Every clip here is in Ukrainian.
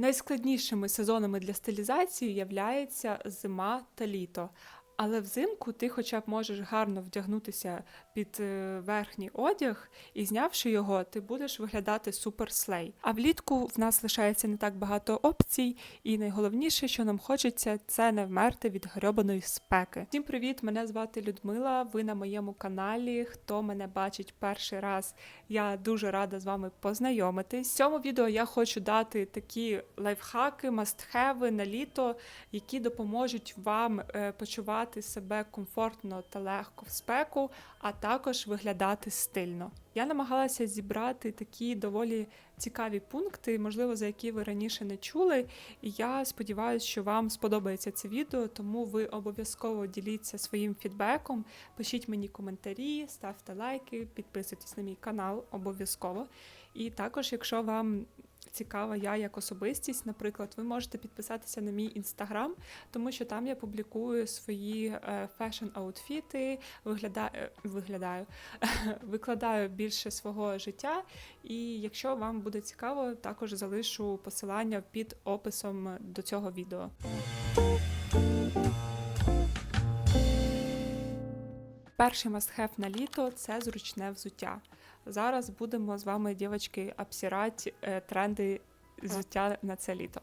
Найскладнішими сезонами для стилізації являється зима та літо. Але взимку ти хоча б можеш гарно вдягнутися під е, верхній одяг, і знявши його, ти будеш виглядати супер слей. А влітку в нас лишається не так багато опцій, і найголовніше, що нам хочеться, це не вмерти від грьобаної спеки. Всім привіт! Мене звати Людмила. Ви на моєму каналі. Хто мене бачить перший раз, я дуже рада з вами познайомитись. В цьому відео я хочу дати такі лайфхаки, мастхеви на літо, які допоможуть вам е, почувати себе комфортно та легко в спеку, а також виглядати стильно. Я намагалася зібрати такі доволі цікаві пункти, можливо, за які ви раніше не чули. І я сподіваюся, що вам сподобається це відео, тому ви обов'язково діліться своїм фідбеком, пишіть мені коментарі, ставте лайки, підписуйтесь на мій канал обов'язково. І також, якщо вам цікава я як особистість, наприклад, ви можете підписатися на мій інстаграм, тому що там я публікую свої фешн-аутфіти, виглядаю, виглядаю, викладаю більше свого життя. І якщо вам буде цікаво, також залишу посилання під описом до цього відео. Перший мастхев на літо це зручне взуття. Зараз будемо з вами, дівчатки, обсирати е, тренди взуття на це літо.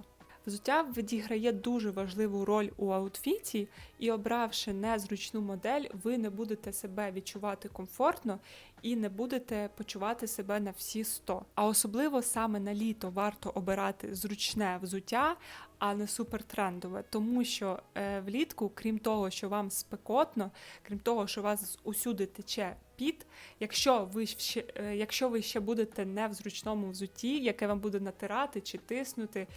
Взуття відіграє дуже важливу роль у аутфіті, і обравши незручну модель, ви не будете себе відчувати комфортно і не будете почувати себе на всі 100. А особливо саме на літо варто обирати зручне взуття, а не супертрендове, тому що е, влітку, крім того, що вам спекотно, крім того, що вас усюди тече піт, якщо ви ще, е, якщо ви ще будете не в зручному взутті, яке вам буде натирати чи тиснути.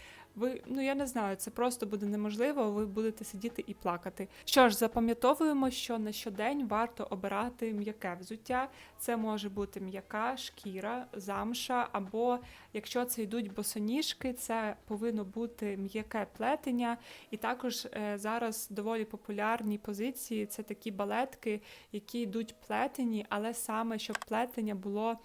Ви, ну я не знаю, це просто буде неможливо, ви будете сидіти і плакати. Що ж, запам'ятовуємо, що на щодень варто обирати м'яке взуття. Це може бути м'яка шкіра, замша, або якщо це йдуть босоніжки, це повинно бути м'яке плетення. І також е, зараз доволі популярні позиції це такі балетки, які йдуть плетені, але саме щоб плетення було.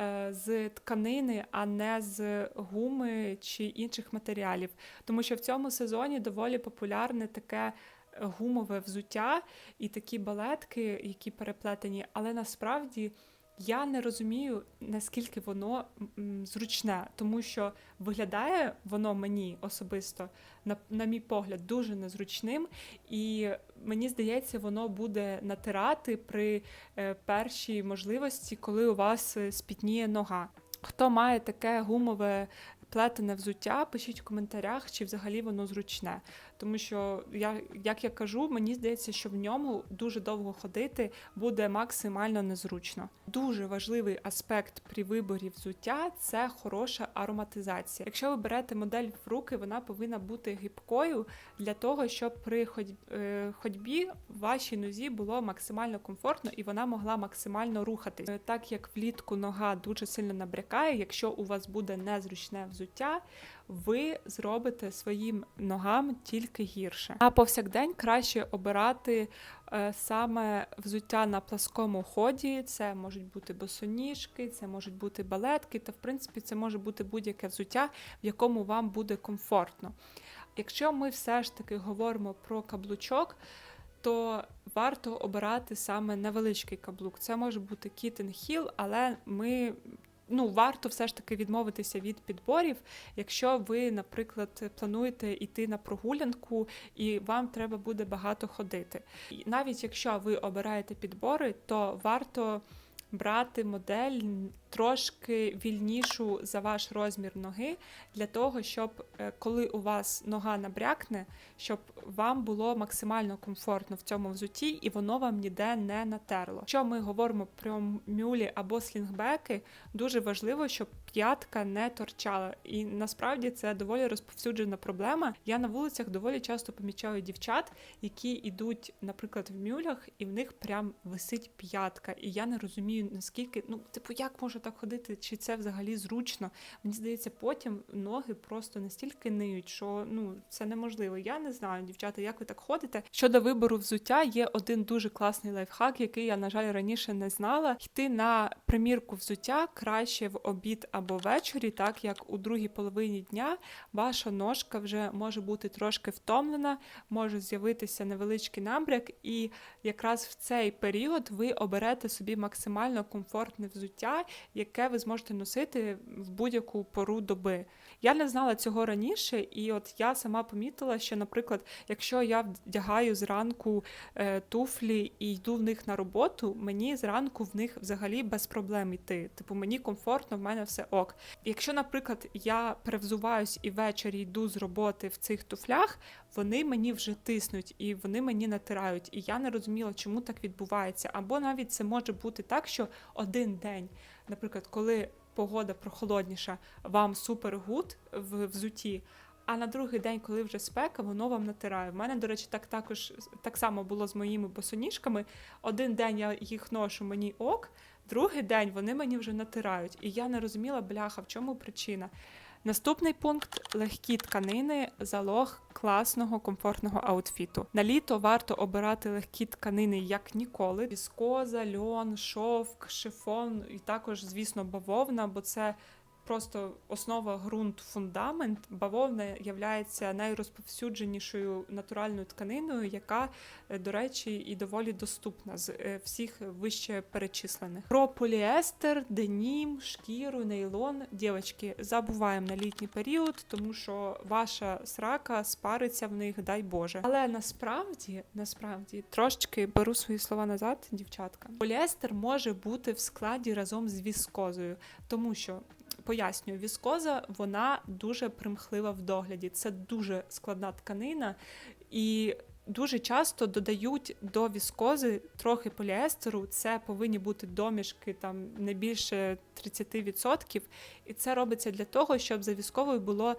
Е, з тканини, а не з гуми чи інших матеріалів. Тому що в цьому сезоні доволі популярне таке гумове взуття і такі балетки, які переплетені, але насправді. Я не розумію, наскільки воно зручне, тому що виглядає воно мені особисто, на, на мій погляд, дуже незручним, і мені здається, воно буде натирати при е, першій можливості, коли у вас е, спітніє нога. Хто має таке гумове плетене взуття, пишіть в коментарях, чи взагалі воно зручне. Тому що, я, як я кажу, мені здається, що в ньому дуже довго ходити буде максимально незручно. Дуже важливий аспект при виборі взуття це хороша ароматизація. Якщо ви берете модель в руки, вона повинна бути гибкою для того, щоб при е, ходьбі вашій нозі було максимально комфортно і вона могла максимально рухатись. Е, так як влітку нога дуже сильно набрякає, якщо у вас буде незручне взуття ви зробите своїм ногам тільки гірше. А повсякдень краще обирати е, саме взуття на пласкому ході. Це можуть бути босоніжки, це можуть бути балетки, та в принципі це може бути будь-яке взуття, в якому вам буде комфортно. Якщо ми все ж таки говоримо про каблучок, то варто обирати саме невеличкий каблук. Це може бути Kitten Heel, але ми ну, варто все ж таки відмовитися від підборів, якщо ви, наприклад, плануєте йти на прогулянку і вам треба буде багато ходити. І навіть якщо ви обираєте підбори, то варто брати модель трошки вільнішу за ваш розмір ноги, для того, щоб е, коли у вас нога набрякне, щоб вам було максимально комфортно в цьому взуті і воно вам ніде не натерло. Якщо ми говоримо про мюлі або слінгбеки, дуже важливо, щоб п'ятка не торчала. І насправді це доволі розповсюджена проблема. Я на вулицях доволі часто помічаю дівчат, які йдуть, наприклад, в мюлях, і в них прям висить п'ятка. І я не розумію, наскільки, ну, типу, як може так ходити, чи це взагалі зручно. Мені здається, потім ноги просто настільки ниють, що ну це неможливо. Я не знаю, дівчата, як ви так ходите. Щодо вибору взуття, є один дуже класний лайфхак, який я, на жаль, раніше не знала. Йти на примірку взуття краще в обід або ввечері, так як у другій половині дня ваша ножка вже може бути трошки втомлена, може з'явитися невеличкий набряк, і якраз в цей період ви оберете собі максимально комфортне взуття, яке ви зможете носити в будь-яку пору доби. Я не знала цього раніше, і от я сама помітила, що, наприклад, якщо я вдягаю зранку е, туфлі і йду в них на роботу, мені зранку в них взагалі без проблем йти. Типу, мені комфортно, в мене все ок. Якщо, наприклад, я перевзуваюсь і ввечері йду з роботи в цих туфлях, вони мені вже тиснуть і вони мені натирають. І я не розуміла, чому так відбувається. Або навіть це може бути так, що один день, наприклад, коли погода прохолодніша, вам супер гуд в взуті. А на другий день, коли вже спека, воно вам натирає. В мене, до речі, так також так само було з моїми босоніжками. Один день я їх ношу, мені ок, другий день вони мені вже натирають. І я не розуміла, бляха, в чому причина. Наступний пункт легкі тканини, залог класного комфортного аутфіту. На літо варто обирати легкі тканини як ніколи: віскоза, льон, шовк, шифон і також, звісно, бавовна, бо це. Просто основа ґрунт, фундамент. Бавовна є найрозповсюдженішою натуральною тканиною, яка, е, до речі, і доволі доступна з е, всіх вище перечислених. Про поліестер, денім, шкіру, нейлон. Дівчатки, забуваємо на літній період, тому що ваша срака спариться в них, дай Боже. Але насправді, насправді, трошечки беру свої слова назад, дівчатка. Поліестер може бути в складі разом з віскозою, тому що пояснюю, віскоза вона дуже примхлива в догляді. Це дуже складна тканина, і дуже часто додають до віскози трохи поліестеру. Це повинні бути домішки там не більше 30%. І це робиться для того, щоб за військовою було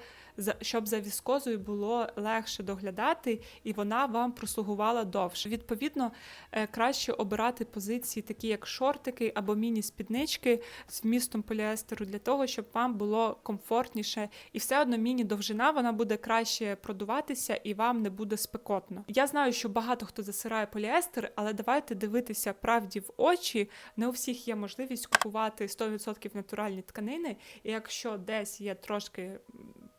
щоб за віскозою було легше доглядати, і вона вам прослугувала довше. Відповідно, е, краще обирати позиції, такі як шортики або міні-спіднички з вмістом поліестеру, для того, щоб вам було комфортніше, і все одно міні-довжина вона буде краще продуватися і вам не буде спекотно. Я знаю, що багато хто засирає поліестер, але давайте дивитися правді в очі. Не у всіх є можливість купувати 100% натуральні тканини, і якщо десь є трошки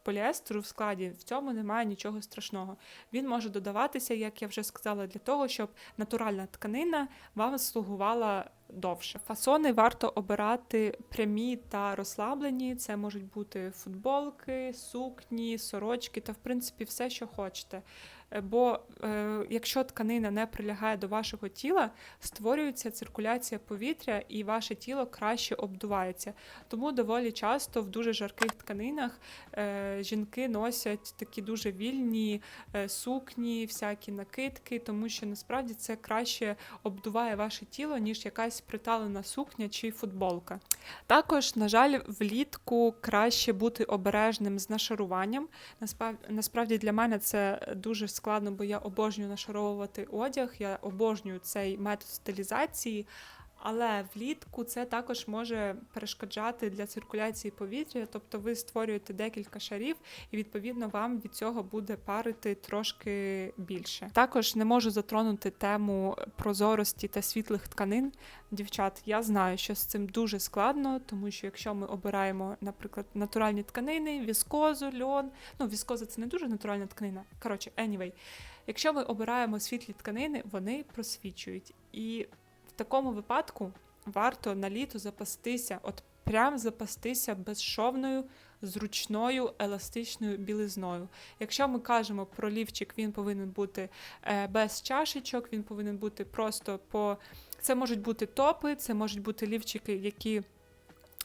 поліестеру в складі, в цьому немає нічого страшного. Він може додаватися, як я вже сказала, для того, щоб натуральна тканина вам слугувала довше. Фасони варто обирати прямі та розслаблені. Це можуть бути футболки, сукні, сорочки та, в принципі, все, що хочете. Бо е, якщо тканина не прилягає до вашого тіла, створюється циркуляція повітря і ваше тіло краще обдувається. Тому доволі часто в дуже жарких тканинах е, жінки носять такі дуже вільні е, сукні, всякі накидки, тому що насправді це краще обдуває ваше тіло, ніж якась приталена сукня чи футболка. Також, на жаль, влітку краще бути обережним з нашаруванням. Насправді для мене це дуже складно, бо я обожнюю нашаровувати одяг, я обожнюю цей метод стилізації. Але влітку це також може перешкоджати для циркуляції повітря, тобто ви створюєте декілька шарів, і відповідно вам від цього буде парити трошки більше. Також не можу затронути тему прозорості та світлих тканин. Дівчат, я знаю, що з цим дуже складно, тому що якщо ми обираємо, наприклад, натуральні тканини, віскозу, льон, ну віскоза це не дуже натуральна тканина. Коротше, anyway, якщо ми обираємо світлі тканини, вони просвічують і такому випадку варто на літо запастися, от прям запастися безшовною, зручною, еластичною білизною. Якщо ми кажемо про лівчик, він повинен бути е, без чашечок, він повинен бути просто по. Це можуть бути топи, це можуть бути лівчики, які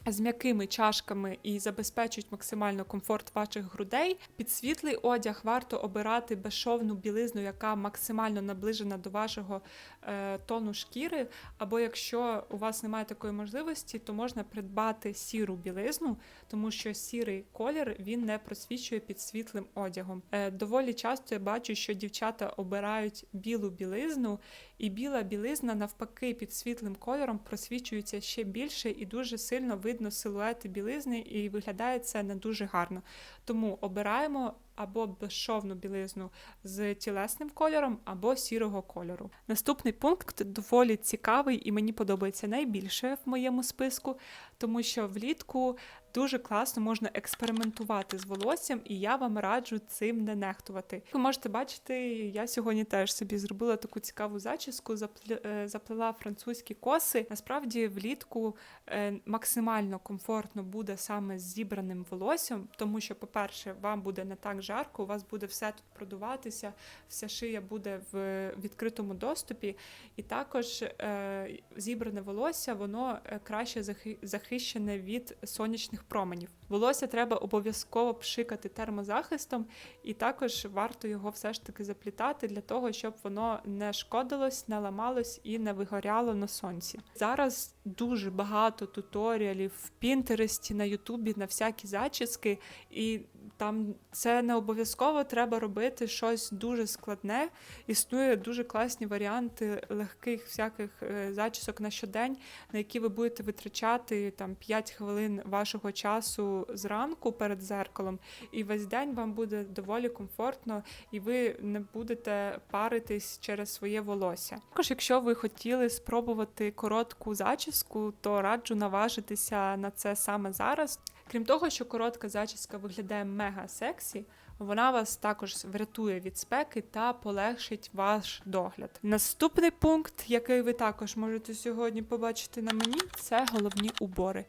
з м'якими чашками і забезпечують максимально комфорт ваших грудей. Під світлий одяг варто обирати безшовну білизну, яка максимально наближена до вашого е, тону шкіри. Або якщо у вас немає такої можливості, то можна придбати сіру білизну, тому що сірий колір він не просвічує під світлим одягом. Е, доволі часто я бачу, що дівчата обирають білу білизну, і біла білизна навпаки під світлим кольором просвічується ще більше і дуже сильно ви видно силуети білизни і виглядає це не дуже гарно. Тому обираємо або безшовну білизну з тілесним кольором, або сірого кольору. Наступний пункт доволі цікавий і мені подобається найбільше в моєму списку, тому що влітку дуже класно можна експериментувати з волоссям, і я вам раджу цим не нехтувати. Ви можете бачити, я сьогодні теж собі зробила таку цікаву зачіску, е, заплела французькі коси. Насправді влітку е, максимально комфортно буде саме з зібраним волоссям, тому що, по-перше, вам буде не так жарко, у вас буде все тут продуватися, вся шия буде в відкритому доступі, і також е, зібране волосся воно е, краще захищене від сонячних променів. Волосся треба обов'язково пшикати термозахистом, і також варто його все ж таки заплітати для того, щоб воно не шкодилось, не ламалось і не вигоряло на сонці. Зараз дуже багато туторіалів в Пінтересті, на Ютубі на всякі зачіски, і там це не обов'язково треба робити щось дуже складне. Існує дуже класні варіанти легких всяких е, зачісок на щодень, на які ви будете витрачати там 5 хвилин вашого часу зранку перед зеркалом, і весь день вам буде доволі комфортно, і ви не будете паритись через своє волосся. Також, якщо ви хотіли спробувати коротку зачіску, то раджу наважитися на це саме зараз. Крім того, що коротка зачіска виглядає мега сексі, вона вас також врятує від спеки та полегшить ваш догляд. Наступний пункт, який ви також можете сьогодні побачити на мені, це головні убори.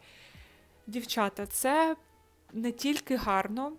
Дівчата, це не тільки гарно,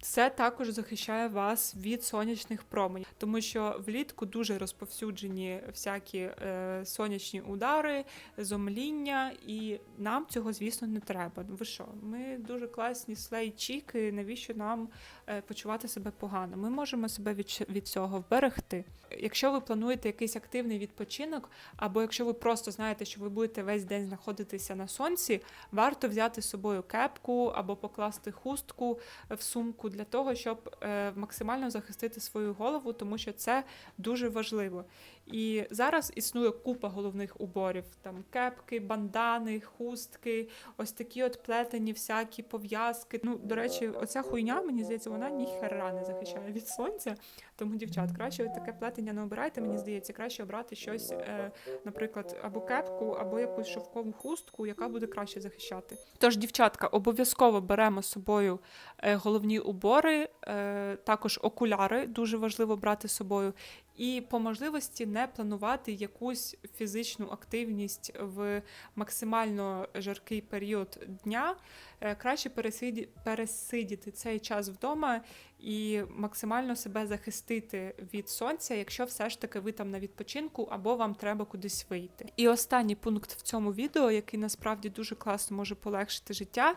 це також захищає вас від сонячних променів, тому що влітку дуже розповсюджені всякі е, сонячні удари, зомління, і нам цього, звісно, не треба. Ви що? Ми дуже класні слей-чіки, навіщо нам е, почувати себе погано? Ми можемо себе від, від цього вберегти. Якщо ви плануєте якийсь активний відпочинок, або якщо ви просто знаєте, що ви будете весь день знаходитися на сонці, варто взяти з собою кепку або покласти хустку в сумку для того, щоб е, максимально захистити свою голову, тому що це дуже важливо. І зараз існує купа головних уборів: там кепки, бандани, хустки, ось такі от плетені всякі пов'язки. Ну, до речі, оця хуйня, мені здається, вона ніхера не захищає від сонця. Тому, дівчат, краще таке плетення не обирайте. Мені здається, краще обрати щось, е, наприклад, або кепку, або якусь шовкову хустку, яка буде краще захищати. Тож, дівчатка, обов'язково беремо з собою е, головні убори, е, також окуляри, дуже важливо брати з собою. І по можливості не планувати якусь фізичну активність в максимально жаркий період дня. Е, Краще пересиді, пересидіти цей час вдома і максимально себе захистити від сонця, якщо все ж таки ви там на відпочинку або вам треба кудись вийти. І останній пункт в цьому відео, який насправді дуже класно може полегшити життя,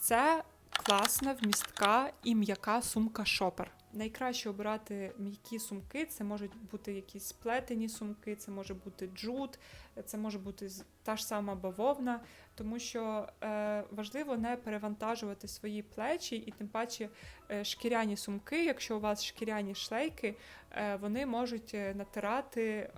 це класна, вмістка і м'яка сумка шопер. Найкраще обирати м'які сумки. Це можуть бути якісь сплетені сумки, це може бути джут, це може бути та ж сама бавовна, тому що е, важливо не перевантажувати свої плечі, і тим паче е, шкіряні сумки, якщо у вас шкіряні шлейки, е, вони можуть е, натирати е,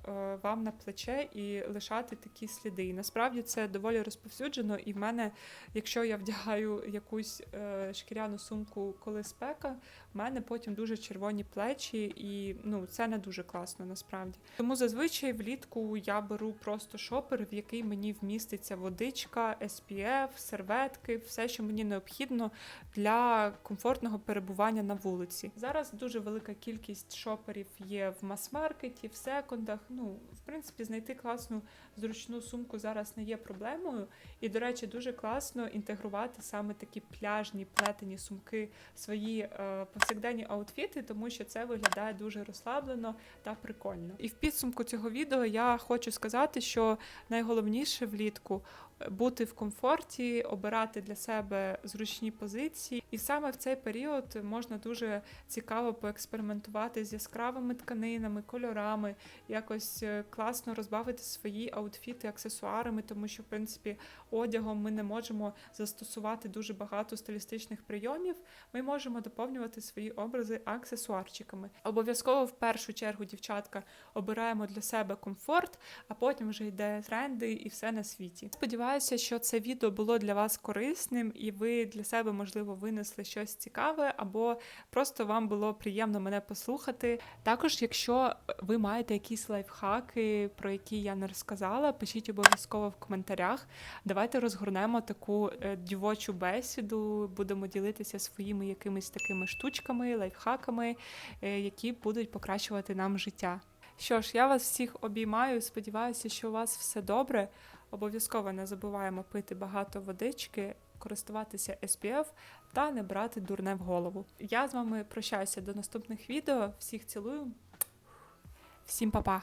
вам на плече і лишати такі сліди. І насправді це доволі розповсюджено. І в мене, якщо я вдягаю якусь е, шкіряну сумку, коли спека, в мене потім дуже червоні плечі, і ну це не дуже класно насправді. Тому зазвичай влітку я беру просто шопер, в який мені вміститься водичка, SPF, серветки, все, що мені необхідно для комфортного перебування на вулиці. Зараз дуже велика кількість шоперів є в мас-маркеті, в секондах. Ну, в принципі, знайти класну зручну сумку зараз не є проблемою. І, до речі, дуже класно інтегрувати саме такі пляжні плетені сумки в свої е, повсякденні аутфіти, тому що це виглядає дуже розслаблено та прикольно. І в підсумку цього відео я хочу сказати, що найголовніше влітку бути в комфорті, обирати для себе зручні позиції, і саме в цей період можна дуже цікаво поекспериментувати з яскравими тканинами, кольорами, якось е, класно розбавити свої аутфіти аксесуарами, тому що в принципі одягом ми не можемо застосувати дуже багато стилістичних прийомів. Ми можемо доповнювати свої образи аксесуарчиками. Обов'язково в першу чергу, дівчатка, обираємо для себе комфорт, а потім вже йде тренди і все на світі. Сподіваюся, сподіваюся, що це відео було для вас корисним, і ви для себе, можливо, винесли щось цікаве, або просто вам було приємно мене послухати. Також, якщо ви маєте якісь лайфхаки, про які я не розказала, пишіть обов'язково в коментарях. Давайте розгорнемо таку е, дівочу бесіду, будемо ділитися своїми якимись такими штучками, лайфхаками, е, які будуть покращувати нам життя. Що ж, я вас всіх обіймаю. Сподіваюся, що у вас все добре. Обов'язково не забуваємо пити багато водички, користуватися SPF та не брати дурне в голову. Я з вами прощаюся до наступних відео. Всіх цілую. Всім па-па!